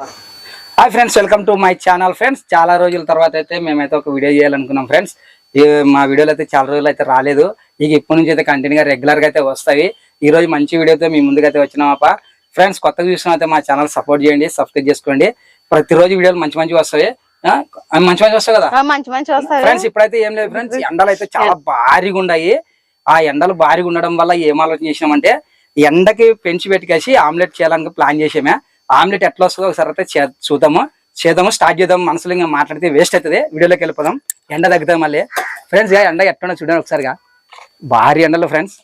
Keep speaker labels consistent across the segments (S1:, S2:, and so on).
S1: Hi friends welcome to my channel friends. చాలా రోజుల తర్వాత అయితే మేమైతే ఒక వీడియో చేయాలనుకున్నాం ఫ్రెండ్స్. మా వీడియోలు అయితే చాలా రోజులు అయితే రాలేదు. ఇక ఇప్పటి నుంచి అయితే కంటిన్యూగా రెగ్యులర్గా అయితే వస్తాయి. ఈ రోజు మంచి వీడియోతో మీ ముందుకు అయితే వచ్చినామప్ప. ఫ్రెండ్స్ కొత్తగా చూసిన అయితే మా ఛానల్ సపోర్ట్ చేయండి సబ్స్క్రైబ్ చేసుకోండి. ప్రతిరోజు వీడియోలు మంచి మంచి వస్తాయి. మంచి మంచి వస్తాయి కదా?
S2: మంచి మంచి వస్తాయి.
S1: ఫ్రెండ్స్ ఇప్పుడైతే ఏం లేదు ఫ్రెండ్స్. ఎండలు అయితే చాలా భారీగా ఉన్నాయి. ఆ ఎండలు భారీగా ఉండడం వల్ల ఏం ఆలోచన చేసినామంటే ఎండకి పెంచి పెట్టుకేసి ఆమ్లెట్ చేయాలని ప్లాన్ చేసామే. ఆమ్లెట్ ఎట్లా వస్తుందో ఒకసారి అయితే చే- చూద్దాము. చేద్దాము స్టార్ట్ చేద్దాం మనసులో ఇంకా మాట్లాడితే వేస్ట్ అవుతుంది. వీడియోలోకి వెళ్ళిపోదాం. ఎండ తగ్గుతాం మళ్ళీ. ఫ్రెండ్స్ ఎండ ఎట్లా చూడండి ఒకసారిగా భారీ ఎండలు ఫ్రెండ్స్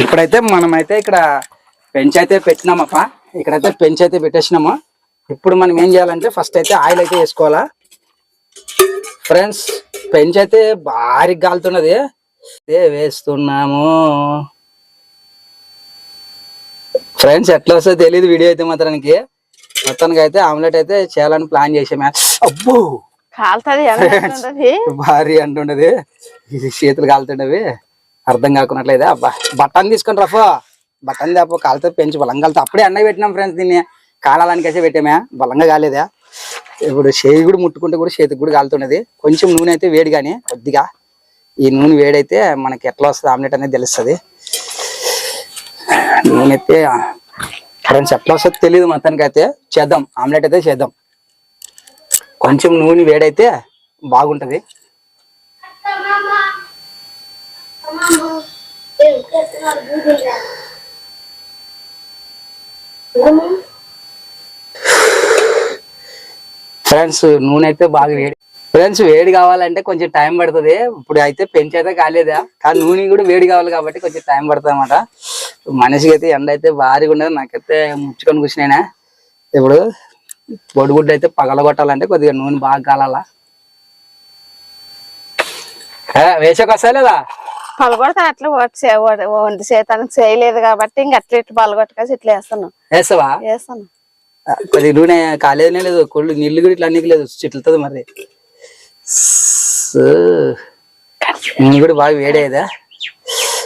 S1: ఇప్పుడైతే మనమైతే ఇక్కడ పెంచి అయితే పెట్టినామప్ప. ఇక్కడైతే పెంచి అయితే పెట్టేసినాము. ఇప్పుడు మనం ఏం చేయాలంటే ఫస్ట్ అయితే ఆయిల్ అయితే వేసుకోవాలా. ఫ్రెండ్స్ పెంచ్ అయితే భారీ గాలుతున్నది. ఇదే వేస్తున్నాము. ఫ్రెండ్స్ ఎట్లా వస్తుందో తెలియదు వీడియో అయితే మాత్రానికి. మొత్తానికి అయితే ఆమ్లెట్ అయితే చేయాలని ప్లాన్ చేసామే అబ్బో!
S2: కాలుతుంది
S1: భారీ అంటుండదు. ఇది చేతులు కాలుతుండవి. అర్థం కాకున్నట్లేదా అబ్బా! బట్టన్ తీసుకొని రఫో బట్టన్ తప్ప కాలుతో పెంచి బలంగా కాలుతా. అప్పుడే అన్న పెట్టినాం ఫ్రెండ్స్ దీన్ని. కాలాలనికైతే పెట్టామే బలంగా కాలేదా? ఇప్పుడు చేయి కూడా ముట్టుకుంటే కూడా చేతికి కూడా కాలుతున్నది కొంచెం నూనె అయితే వేడి కానీ కొద్దిగా. ఈ నూనె వేడైతే మనకి ఎట్లా వస్తుంది ఆమ్లెట్ అనేది తెలుస్తుంది. నూనె అయితే ఫ్రెండ్స్ ఎట్లా తెలియదు మొత్తానికి అయితే చేద్దాం. ఆమ్లెట్ అయితే చేద్దాం. కొంచెం నూనె వేడైతే బాగుంటది. ఫ్రెండ్స్ నూనె అయితే బాగా వేడి. ఫ్రెండ్స్ వేడి కావాలంటే కొంచెం టైం పడుతుంది. ఇప్పుడు అయితే పెంచి అయితే కాలేదా? కానీ నూనె కూడా వేడి కావాలి కాబట్టి కొంచెం టైం పడుతుంది అన్నమాట మనిషికి అయితే ఎండ అయితే భారీగా ఉండదు. నాకైతే ముచ్చుకొని కూర్చున్నాయినా ఇప్పుడు బొడిగుడ్డు అయితే పగలగొట్టాలంటే కొద్దిగా నూనె బాగా కాలాలా. వేసే వస్తాయి లేదా?
S2: పలగొడతా అట్లా వంటి చేతానికి చేయలేదు కాబట్టి ఇంక అట్లా ఇట్లా పలగొట్టకేసి ఇట్లా వేస్తాను
S1: వేస్తావా?
S2: వేస్తాను.
S1: కొద్దిగా నూనె కాలేదనే లేదు. కొళ్ళు నీళ్ళు కూడా ఇట్లా అన్నికి లేదు. చిట్లుతుంది మరి. కూడా బాగా వేడేదా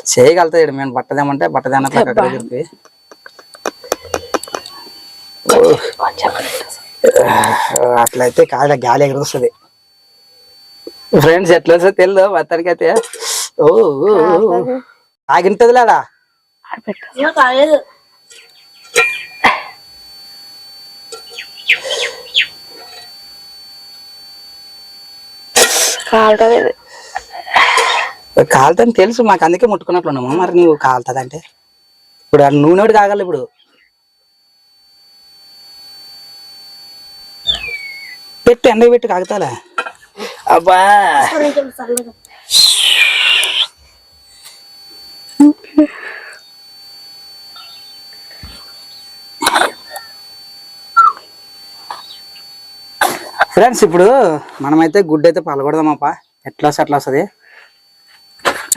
S1: చేయగలుగుతాయి ఈడ. మేము బట్టదేమంటే బట్టదేన దగ్గరికి అట్లయితే కాదు గాలి ఎగురుస్తుంది. ఫ్రెండ్స్ ఎట్లా వస్తుంది తెలియదు మొత్తానికి అయితే ఓ. ఆగింటది లేడా
S2: ఆడపెట్టు. కాలుతుంది
S1: తెలుసు మాకు అందుకే ముట్టుకున్నట్లున్నాము మరి నువ్వు కాలుతుంది అంటే ఇప్పుడు నూనె ఒకటి ఇప్పుడు. పెట్టు ఎండ పెట్టి కాగుతాలే. అబ్బా! ఫ్రెండ్స్ ఇప్పుడు మనమైతే గుడ్డు అయితే పలగొడదామప్ప ఎట్లా వస్తే అట్లా వస్తుంది?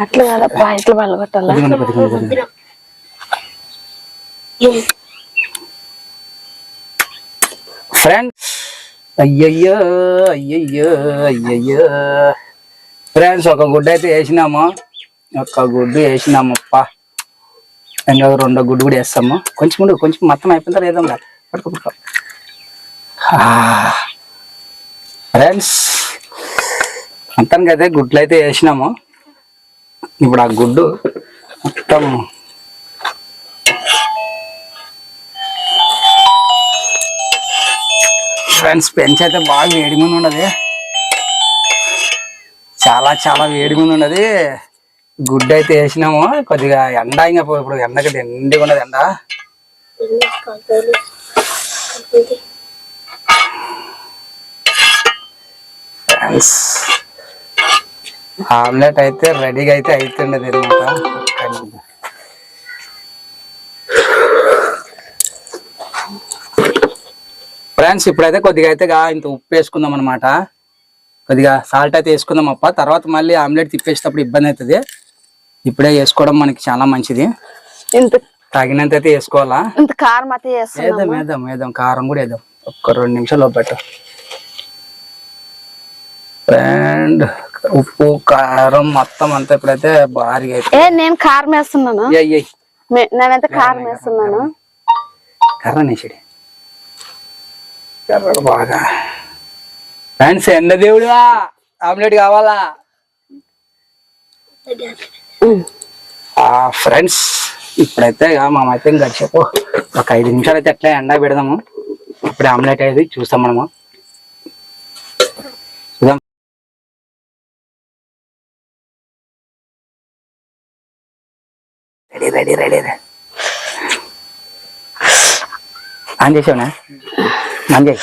S2: అట్లా కాదప్పా ఇట్లా పలగొట్టాలా?
S1: కొద్దిగా ఫ్రెండ్స్ అయ్యయ్యో అయ్యయ్యో అయ్యయ్యో. ఫ్రెండ్స్ ఒక గుడ్డు అయితే వేసినాము. ఒక గుడ్డు వేసినాము అప్ప ఇంకా రెండో గుడ్డు కూడా వేస్తాము. కొంచెం ఉండు కొంచెం మొత్తం అయిపోయిన తర్వాత వేద్దాం రా. పట్టుకో. పట్టుకో ఫ్రెండ్స్ మొత్తానికి అయితే గుడ్లు అయితే వేసినాము. ఇప్పుడు ఆ గుడ్డు మొత్తం ఫ్రెండ్స్ పెంచ్ అయితే బాగా వేడి ముందు ఉన్నది. చాలా చాలా వేడి ముందు ఉన్నది. గుడ్డు అయితే వేసినాము. కొద్దిగా ఎండ ఇంకా ఇప్పుడు ఎండకి ఎండిగా ఉన్నది ఎండ. ఫ్రెండ్స్ ఆమ్లెట్ అయితే రెడీగా అయితే అవుతుండదు అనమాట. ఫ్రెండ్స్ ఇప్పుడైతే కొద్దిగా అయితే ఇంత ఉప్పు వేసుకుందాం అనమాట. కొద్దిగా సాల్ట్ అయితే వేసుకుందాం అప్ప. తర్వాత మళ్ళీ ఆమ్లెట్ తిప్పేసేటప్పుడు ఇబ్బంది అవుతుంది. ఇప్పుడే వేసుకోవడం మనకి చాలా మంచిది. తగినంత అయితే వేసుకోవాలా?
S2: ఇంత కారం అయితే
S1: వేద్దాం వేద్దాం వేద్దాం. కారం కూడా వేద్దాం. ఒక్క రెండు నిమిషాలు పెట్టు. అండ్ ఉప్పు కారం మొత్తం అంతా ఇప్పుడైతే భారీగా అయితే
S2: ఏ నేను కారం వేస్తున్నాను. మే- నేనైతే కారం వేస్తున్నాను.
S1: కర్ర నేసిడి. ఎర్రడు బాగా. ఫ్రెండ్స్ ఎండ దేవుడువా? ఆమ్లెట్ కావాలా? ఆ ఫ్రెండ్స్ ఇప్పుడైతే ఇక మామైతే ఇంకా చెప్పు ఒక ఐదు నిమిషాలు అయితే ఎట్లా ఎండ పెడదాము. ఇప్పుడు ఆమ్లెట్ అయితే చూస్తాం మనము. చూద్దాం. రెడీ రెడీ ఆన్ చేసావునా? ఆన్ చేయి.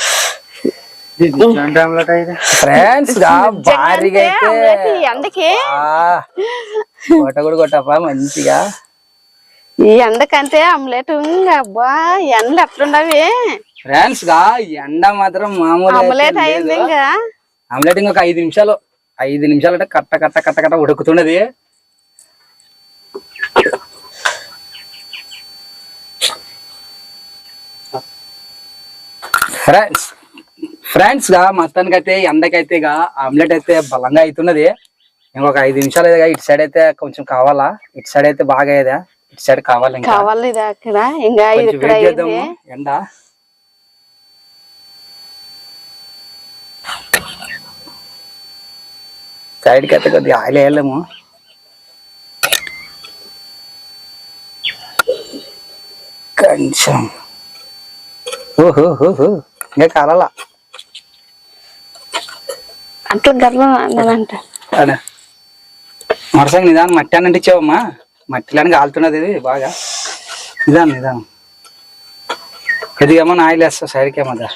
S1: ఫ్రెండ్స్గా భారీగా అయితే.
S2: ఆమ్లెట్ ఈ ఎండకి
S1: ఆ, కొట్ట కూడా కొట్టప్ప మంచిగా.
S2: ఈ ఎండకంటే ఆమ్లెట్ ఇంకా అబ్బా ఎండలు ఎట్లుండవి
S1: ఫ్రెండ్స్గా ఎండ మాత్రం మామూలు అయితే
S2: ఆమ్లెట్ అయింది. ఇంకా.
S1: ఆమ్లెట్ ఇంకొక ఐదు నిమిషాలు ఐదు నిమిషాలు అంటే కట్ట కట్ట కట్ట కట్ట ఉడుకుతున్నది. ఫ్రెండ్స్ ఫ్రెండ్స్గా మొత్తానికి అయితే ఎండకైతే ఇక ఆమ్లెట్ అయితే బలంగా అవుతున్నది ఇంకొక ఐదు నిమిషాలు అయితే ఇటు సైడ్ అయితే కొంచెం కావాలా? ఇటు సైడ్ అయితే బాగా అయ్యేదా? ఇటు సైడ్ కావాలి
S2: అక్కడ? ఇంకా
S1: వెయిట్ చేద్దాము. ఎండ? సైడ్కి అయితే కొద్దిగా ఆయిల్ వేయలేము. కొంచెం. ఓహో. ఇంకా కాలాల.
S2: అట్లా గర్వం అన్నదంట
S1: అదే. మరసంగా నిదానం మట్టి అన్నంటి ఇచ్చావమ్మా మట్టిలాని కాలుతున్నది ఇది బాగా. నిదానం నిదానం. కొద్దిగా ఆయిల్ వేస్తా సైడ్కి ఏమదా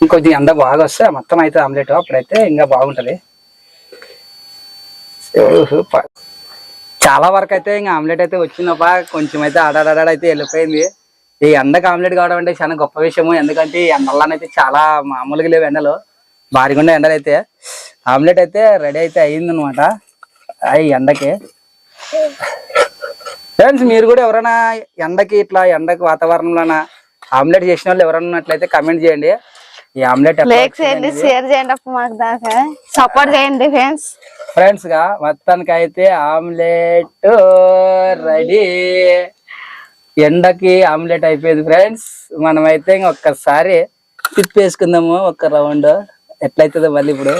S1: ఇంకొద్ది ఎండ బాగా వస్తే మొత్తం అయితే ఆమ్లెట్ అప్పుడైతే ఇంకా బాగుంటది. చాలా వరకు అయితే ఇంకా ఆమ్లెట్ అయితే వచ్చిందప్ప కొంచెం అయితే ఆడాడాడ అయితే వెళ్ళిపోయింది. ఈ ఎండకు ఆమ్లెట్ కావడం అంటే చాలా గొప్ప విషయము. ఎందుకంటే ఈ ఎండలనైతే చాలా మామూలుగా లేవు ఎండలు. భారీగా ఎండలు అయితే ఆమ్లెట్ అయితే రెడీ అయితే అయింది అనమాట ఈ ఎండకి. ఫ్రెండ్స్ మీరు కూడా ఎవరైనా ఎండకి ఇట్లా ఎండకి వాతావరణంలోన ఆమ్లెట్ చేసిన వాళ్ళు ఎవరైనా ఉన్నట్లయితే కమెంట్ చేయండి. ఈ ఆమ్లెట్
S2: చేయండి షేర్ చేయండి అప్పుడు మాకు దాకా. సపోర్ట్ చేయండి ఫ్రెండ్స్.
S1: ఫ్రెండ్స్గా మొత్తానికి అయితే ఆమ్లెట్ రెడీ. ఎండకి ఆమ్లెట్ అయిపోయింది ఫ్రెండ్స్. మనమైతే ఒక్కసారి తిప్పేసుకుందాము ఒక్క రౌండ్. ఎట్లయితుందో మళ్ళీ ఇప్పుడు.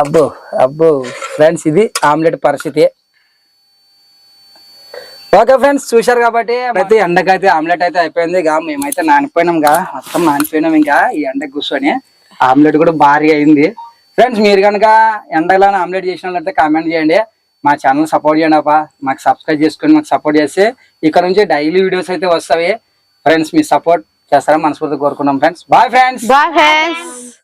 S1: అబ్బో అబ్బో. ఫ్రెండ్స్ ఇది ఆమ్లెట్ పరిస్థితి. ఓకే ఫ్రెండ్స్ చూశారు కాబట్టి అయితే ఎండకైతే ఆమ్లెట్ అయితే అయిపోయింది. ఇక మేమైతే నానిపోయినాం గా మొత్తం నానిపోయినాం ఇంకా ఈ ఎండకు కూర్చొని. ఆమ్లెట్ కూడా భారీ అయింది. ఫ్రెండ్స్ మీరు కనుక ఎండలో ఆమ్లెట్ చేసిన వాళ్ళైతే కామెంట్ చేయండి. మా ఛానల్ సపోర్ట్ చేయండి అప్ప మాకు సబ్స్క్రైబ్ చేసుకొని మాకు సపోర్ట్ చేస్తే ఇక్కడ నుంచి డైలీ వీడియోస్ అయితే వస్తాయి. ఫ్రెండ్స్ మీ సపోర్ట్ చేస్తారని మనస్ఫూర్తి కోరుకున్నాం friends bye friends
S2: bye friends